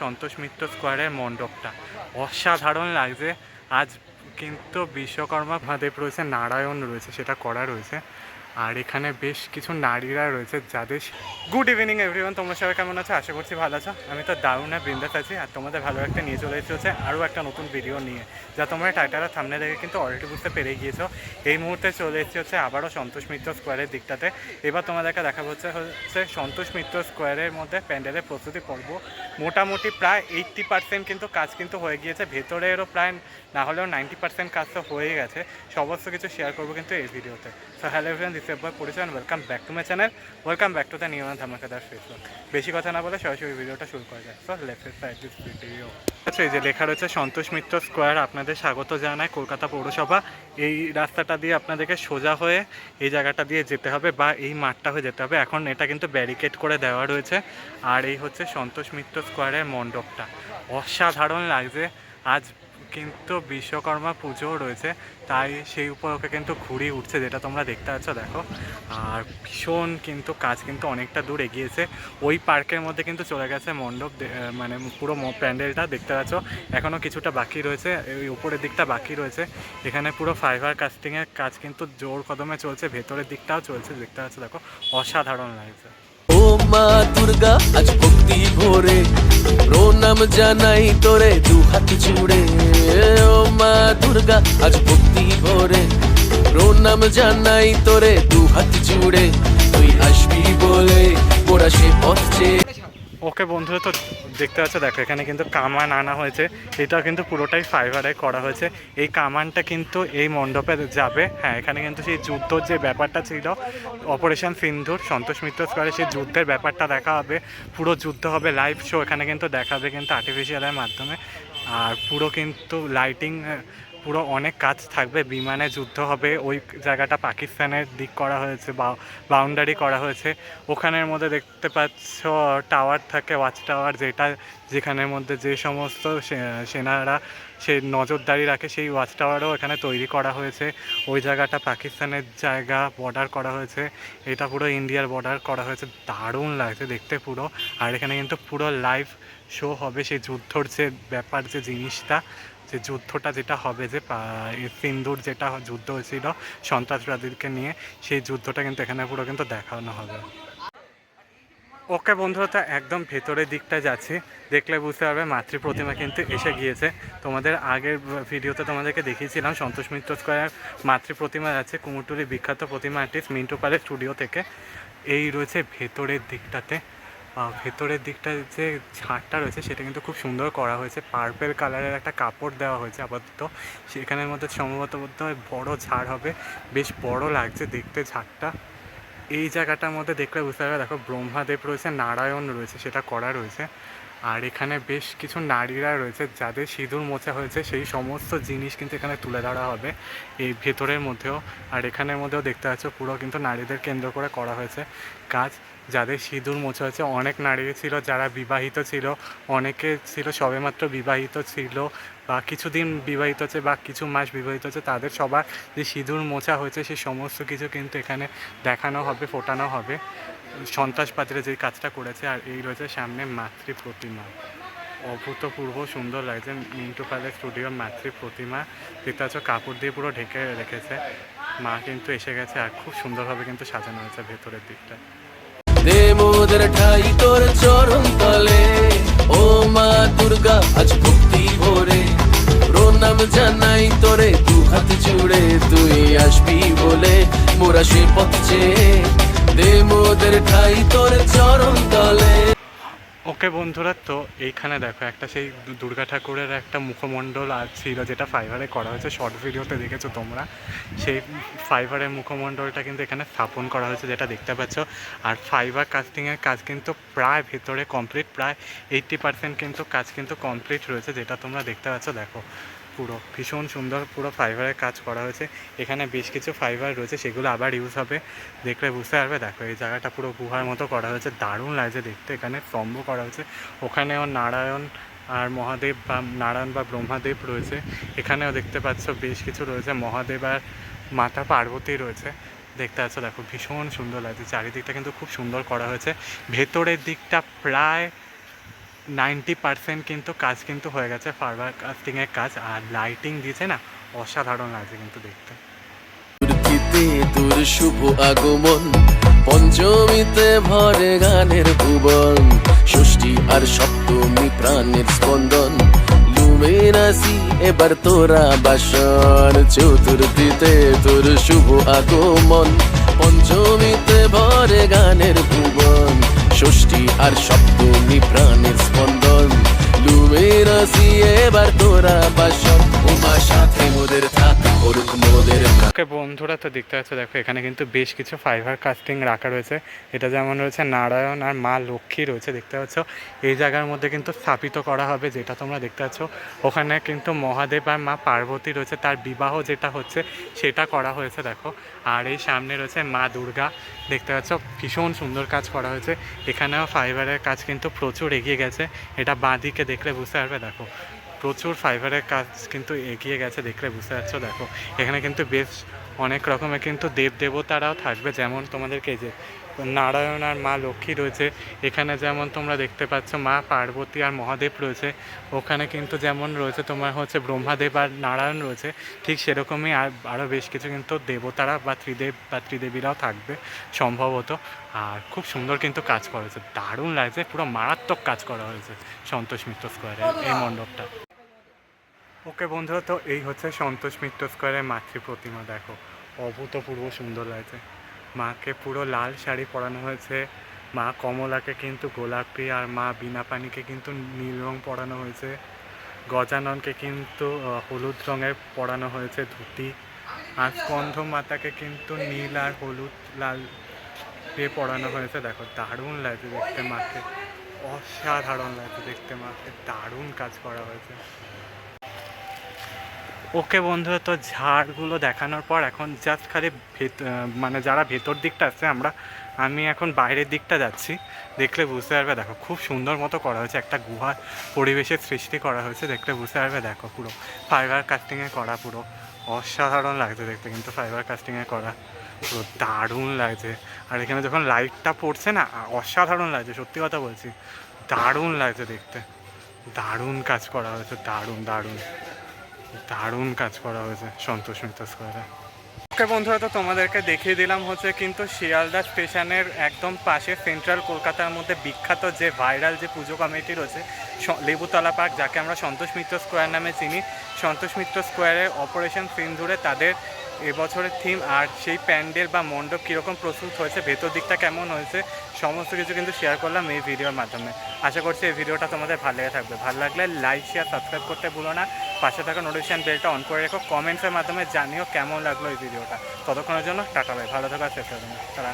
সন্তোষ মিত্র স্কোয়ারের মণ্ডপটা। অসাধারণ লাগছে। আজ কিন্তু বিশ্বকর্মা মহাদেব রয়েছে, নারায়ণ রয়েছে, সেটা করা রয়েছে। আর এখানে বেশ কিছু নারীরা রয়েছে যাদের গুড ইভিনিং এভরিওয়ান তোমরা সবাই কেমন আছো? আশা করছি ভালো আছো। আমি তো দারুণ দারুণে বৃন্দাস আছি আর তোমাদের ভালো একটা নিয়ে চলে এসেছে আরও একটা নতুন ভিডিও নিয়ে, যা তোমরা টাইটালের সামনে দেখে কিন্তু অলরেডি বুঝতে পেরে গিয়েছো। এই মুহূর্তে চলে এসেছি হচ্ছে আবারও সন্তোষ মিত্র স্কোয়ারের দিকটাতে। এবার তোমাদেরকে দেখা হচ্ছে হচ্ছে সন্তোষ মিত্র স্কোয়ারের মধ্যে প্যান্ডেলের প্রস্তুতি পর্ব। মোটামুটি প্রায় এইট্টি পার্সেন্ট কিন্তু কাজ কিন্তু হয়ে গিয়েছে। ভেতরেরও প্রায় না হলেও নাইনটি পার্সেন্ট কাজ তো হয়ে গেছে। সমস্ত কিছু শেয়ার করব কিন্তু এই ভিডিওতে সো হ্যালো এভরিওয়ান বয় পরিচয় welcome back to my channel welcome back to the new and ধামাকাদার Facebook বেশি কথা না বলে সরাসরি ভিডিওটা শুরু করা যায় so let's start this video আচ্ছা এই যে লেখা রয়েছে সন্তোষ মিত্র স্কোয়ার, আপনাদের স্বাগত জানায় কলকাতা পৌরসভা। এই রাস্তাটা দিয়ে আপনাদেরকে সোজা হয়ে এই জায়গাটা দিয়ে যেতে হবে বা এই মাঠটা হয়ে যেতে হবে। এখন এটা কিন্তু ব্যারিকেড করে দেওয়া রয়েছে। আর এই হচ্ছে সন্তোষ মিত্র স্কোয়ারের মণ্ডপটা। অসাধারণ লাগছে। আজ কিন্তু বিশ্বকর্মা পুজোও রয়েছে, তাই সেই উপলক্ষে কিন্তু ঘুরি উঠছে, যেটা তোমরা দেখতে পাচ্ছ, দেখো। আর ভীষণ কিন্তু কাজ কিন্তু অনেকটা দূর এগিয়েছে। ওই পার্কের মধ্যে কিন্তু চলে গেছে মণ্ডপ মানে পুরো প্যান্ডেলটা দেখতে পাচ্ছ। এখনও কিছুটা বাকি রয়েছে ওই উপরের দিকটা বাকি রয়েছে। এখানে পুরো ফাইবার কাস্টিংয়ের কাজ কিন্তু জোর কদমে চলছে, ভেতরের দিকটাও চলছে, দেখতে পাচ্ছ, দেখো। অসাধারণ লাগছে। মা দুর্গা, আজ ভক্তি ভরে। প্রণাম জানাই তোরে দু হাত জুড়ে। ও মা দুর্গা, আজ ভক্তি ভরে। প্রণাম জানাই তোরে দু হাত জুড়ে। তুই আসবি বলে ওরা সে পথ চেয়ে ওকে বন্ধুরা তো দেখতে পাচ্ছ, দেখো, এখানে কিন্তু কামান আনা হয়েছে। এটা কিন্তু পুরোটাই ফাইবারে করা হয়েছে। এই কামানটা কিন্তু এই মণ্ডপে যাবে। হ্যাঁ এখানে কিন্তু সেই যুদ্ধর যে ব্যাপারটা ছিল অপারেশন সিন্ধুর, সন্তোষ মিত্র স্কোয়ারে সেই যুদ্ধের ব্যাপারটা দেখা হবে। পুরো যুদ্ধ হবে লাইভ শো এখানে কিন্তু দেখাবে কিন্তু আর্টিফিশিয়ালের মাধ্যমে। আর পুরো কিন্তু লাইটিং পুরো অনেক কাজ থাকবে, বিমানে যুদ্ধ হবে, ওই জায়গাটা পাকিস্তানের দিক করা হয়েছে বাউন্ডারি করা হয়েছে। ওখানের মধ্যে দেখতে পাচ্ছ টাওয়ার থাকে ওয়াচ টাওয়ার যেটা, যেখানের মধ্যে যে সমস্ত সেনারা সে নজরদারি রাখে, সেই ওয়াচ টাওয়ারও এখানে তৈরি করা হয়েছে। ওই জায়গাটা পাকিস্তানের জায়গা বর্ডার করা হয়েছে। এটা পুরো ইন্ডিয়ার বর্ডার করা হয়েছে। দারুণ লাগছে দেখতে পুরো। আর এখানে কিন্তু পুরো লাইভ শো হবে সেই যুদ্ধর যে ব্যাপার, যে জিনিসটা। যে যুদ্ধটা যেটা হবে, যে সিন্দুর যেটা যুদ্ধ হয়েছিল সন্ত্রাসবাদীদেরকে নিয়ে, সেই যুদ্ধটা কিন্তু এখানে পুরো কিন্তু দেখানো হবে। ওকে বন্ধুরা তো একদম ভেতরের দিকটা যাচ্ছি। দেখলে বুঝতে পারবে মাতৃ প্রতিমা কিন্তু এসে গিয়েছে। তোমাদের আগের ভিডিওতে তোমাদেরকে দেখিয়েছিলাম, সন্তোষ মিত্র স্কোয়ার মাতৃ প্রতিমা যাচ্ছে কুমোরটুলি বিখ্যাত প্রতিমা আর্টিস্ট মিন্টু পালের স্টুডিও থেকে। এই রয়েছে ভেতরের দিকটাতে। ভেতরের দিকটা যে ছাদটা রয়েছে, সেটা কিন্তু খুব সুন্দর করা হয়েছে। পার্পেল কালারের একটা কাপড় দেওয়া হয়েছে আপাতত। সেখানের মধ্যে সম্ভবত বোধ হয় বড় ঝাড় হবে। বেশ বড় লাগছে দেখতে ঝাড়টা। এই জায়গাটার মধ্যে দেখলে বুঝতে পারবে, দেখো ব্রহ্মাদেব রয়েছে, নারায়ণ রয়েছে, সেটা করা রয়েছে। আর এখানে বেশ কিছু নারীরা রয়েছে যাদের সিঁদুর মোছা হয়েছে, সেই সমস্ত জিনিস কিন্তু এখানে তুলে ধরা হবে এই ভেতরের মধ্যেও। আর এখানের মধ্যেও দেখতে পাচ্ছ পুরো কিন্তু নারীদের কেন্দ্র করে করা হয়েছে কাজ। যাদের সিঁদুর মোছা হয়েছে, অনেক নারী ছিল যারা বিবাহিত ছিল, অনেকে ছিল সবেমাত্র বিবাহিত ছিল বা কিছুদিন বিবাহিত আছে বা কিছু মাস বিবাহিত আছে, তাদের সবার যে সিঁদুর মোছা হয়েছে, সে সমস্ত কিছু কিন্তু এখানে দেখানো হবে, ফোটানো হবে। সন্ত্রাসবাদীরা যে কাজটা করেছে, আর এই রয়েছে সামনে মাতৃ প্রতিমা। অভূতপূর্ব সুন্দর লাগছে মিন্টু পালের স্টুডিওর মাতৃ প্রতিমা। দেখতে পাচ্ছ কাপড় দিয়ে পুরো ঢেকে রেখেছে। মা কিন্তু এসে গেছে, আর খুব সুন্দরভাবে কিন্তু সাজানো হয়েছে ভেতরের দিকটা। দে মোদের ঠাই তোর চরণ তলে। ও মা দুর্গা, আজ ভক্তি প্রণাম জানাই তোরে, দু হাত জুড়ে তুই আসবি বলে মোরা সে পথ দে মোদের ঠাই তোর চরণ তলে। ওকে বন্ধুরা, তো এইখানে দেখো, একটা সেই দুর্গা ঠাকুরের একটা মুখমণ্ডল ছিল, যেটা ফাইবারে করা হয়েছে। শর্ট ভিডিওতে দেখেছ তোমরা। সেই ফাইবারের মুখমণ্ডলটা কিন্তু এখানে স্থাপন করা হয়েছে, যেটা দেখতে পাচ্ছ। আর ফাইবার কাস্টিংয়ের কাজ কিন্তু প্রায় ভেতরে কমপ্লিট প্রায় এইট্টি পার্সেন্ট কিন্তু কাজ কিন্তু কমপ্লিট রয়েছে, যেটা তোমরা দেখতে পাচ্ছ, দেখো। পুরো, ভীষণ সুন্দর পুরো ফাইবারের কাজ করা হয়েছে। এখানে বেশ কিছু ফাইবার রয়েছে, সেগুলো আবার ইউজ হবে। দেখলে বুঝতে পারবে, দেখো এই জায়গাটা পুরো গুহার মতো করা হয়েছে, দারুণ লাগছে দেখতে। এখানে স্তম্ভ করা হয়েছে, ওখানেও নারায়ণ আর মহাদেব বা নারায়ণ বা ব্রহ্মাদেব রয়েছে। এখানেও দেখতে পাচ্ছ বেশ কিছু রয়েছে, মহাদেব আর মাতা পার্বতী রয়েছে। দেখতে পাচ্ছ, দেখো ভীষণ সুন্দর লাগছে, চারিদিকটা কিন্তু খুব সুন্দর করা হয়েছে। ভেতরের দিকটা প্রায় নাইনটি পার্সেন্ট কিন্তু কাজ কিন্তু হয়ে গেছে ফাইবার কাস্টিংয়ের কাজ, আর লাইটিং দিয়েছে না, অসাধারণ লাগছে কিন্তু দেখতে। তোর শুভ আগমন, পঞ্চমীতে ভরে গানের ভুবন, ষষ্ঠী আর সপ্তমী প্রাণের স্পন্দন লুমেনাসি এবার তোরা বাসন চতুর্থীতে তোর শুভ আগমন, পঞ্চমীতে ভরে গানের ভুবন ষষ্ঠী আর সপ্তমী প্রাণের স্পন্দন লুমেনাসি এবার তোরা বাসন উমা সাথে মোদের থাক। ওকে, বন্ধুরা, তো দেখতে পাচ্ছ, দেখো, এখানে কিন্তু বেশ কিছু ফাইবার কাস্টিং রাখা রয়েছে। এটা যেমন রয়েছে নারায়ণ আর মা লক্ষ্মী রয়েছে, দেখতে পাচ্ছ? এই জায়গার মধ্যে কিন্তু স্থাপিত করা হবে, যেটা তোমরা দেখতে পাচ্ছ। ওখানে কিন্তু মহাদেব আর মা পার্বতী রয়েছে, তার বিবাহ যেটা হচ্ছে, সেটা করা হয়েছে, দেখো। আর এই সামনে রয়েছে মা দুর্গা, দেখতে পাচ্ছ? ভীষণ সুন্দর কাজ করা হয়েছে। এখানেও ফাইবারের কাজ কিন্তু প্রচুর এগিয়ে গেছে। এটা বাঁদিকে দেখলে বুঝতে পারবে, দেখো। প্রচুর ফাইবারের কাজ কিন্তু এগিয়ে গেছে, দেখলে বুঝতে পারছ? দেখো, এখানে কিন্তু বেশ অনেক রকমের কিন্তু দেব দেবতারাও থাকবে, যেমন তোমাদেরকে যে নারায়ণ আর মা লক্ষ্মী রয়েছে, এখানে যেমন তোমরা দেখতে পাচ্ছ, মা পার্বতী আর মহাদেব রয়েছে, ওখানে কিন্তু যেমন রয়েছে তোমার হচ্ছে ব্রহ্মাদেব আর নারায়ণ রয়েছে, ঠিক সেরকমই আর আরও বেশ কিছু কিন্তু দেবতারা বা ত্রিদেব বা ত্রিদেবীরাও থাকবে সম্ভবত, আর খুব সুন্দর কিন্তু কাজ করা হয়েছে, দারুণ লাগছে, পুরো মারাত্মক কাজ করা হয়েছে সন্তোষ মিত্র স্কোয়ারে এই মণ্ডপটা। ওকে বন্ধুরা, তো এই হচ্ছে সন্তোষ মিত্র স্কোয়ারের মাতৃ প্রতিমা, দেখো। অভূতপূর্ব সুন্দর লাগছে। মাকে পুরো লাল শাড়ি পরানো হয়েছে। মা কমলাকে কিন্তু গোলাপি আর মা বিনা পানিকে কিন্তু নীল রং পরানো হয়েছে। গজাননকে কিন্তু হলুদ রঙের পরানো হয়েছে ধুতি। আর স্কন্ধ মাতাকে কিন্তু নীল আর হলুদ লাল দিয়ে পরানো হয়েছে, দেখো, দারুণ লাগছে দেখতে মাকে। অসাধারণ লাগছে দেখতে মাকে, দারুণ কাজ করা হয়েছে। ওকে বন্ধুরা তো ঝাড়গুলো দেখানোর পর এখন জাস্ট খালি ভেত মানে যারা ভেতর দিকটা আছে আমরা, আমি এখন বাইরের দিকটা যাচ্ছি। দেখলে বুঝতে পারবে, দেখো খুব সুন্দর মতো করা হয়েছে। একটা গুহার পরিবেশের সৃষ্টি করা হয়েছে, দেখলে বুঝতে পারবে, দেখো পুরো ফাইবার কাস্টিংয়ে করা পুরো অসাধারণ লাগছে দেখতে, কিন্তু ফাইবার কাস্টিংয়ে করা পুরো দারুণ লাগছে। আর এখানে যখন লাইটটা পড়ছে না অসাধারণ লাগছে, সত্যি কথা বলছি, দারুণ লাগছে দেখতে। দারুণ কাজ করা হয়েছে, দারুণ দারুণ। দারুণ কাজ করা হয়েছে সন্তোষ মিত্র স্কোয়ারে। ওকে বন্ধুরা তো তোমাদেরকে দেখিয়ে দিলাম হচ্ছে কিন্তু শিয়ালদা স্টেশনের একদম পাশে সেন্ট্রাল কলকাতার মধ্যে বিখ্যাত যে ভাইরাল যে পুজো কমিটি রয়েছে লেবুতলা পার্ক, যাকে আমরা সন্তোষ মিত্র স্কোয়ার নামে চিনি। সন্তোষ মিত্র স্কোয়ারে অপারেশন সিন্ধুরে তাদের এবছরের থিম আর সেই প্যান্ডেল বা মণ্ডপ কীরকম প্রস্তুত হয়েছে, ভেতর দিকটা কেমন হয়েছে, সমস্ত কিছু কিন্তু শেয়ার করলাম এই ভিডিওর মাধ্যমে। আশা করছি এই ভিডিওটা তোমাদের ভালো লেগে থাকবে। ভালো লাগলে লাইক শেয়ার সাবস্ক্রাইব করতে ভুলো না। পাশে থাকা নোটিফিকেশান বেলটা অন করে রেখো। কমেন্টসের মাধ্যমে জানিও কেমন লাগল এই ভিডিওটা। ততক্ষণের জন্য টাটা ভাই, ভালো থাকার চেষ্টা শেষ তারা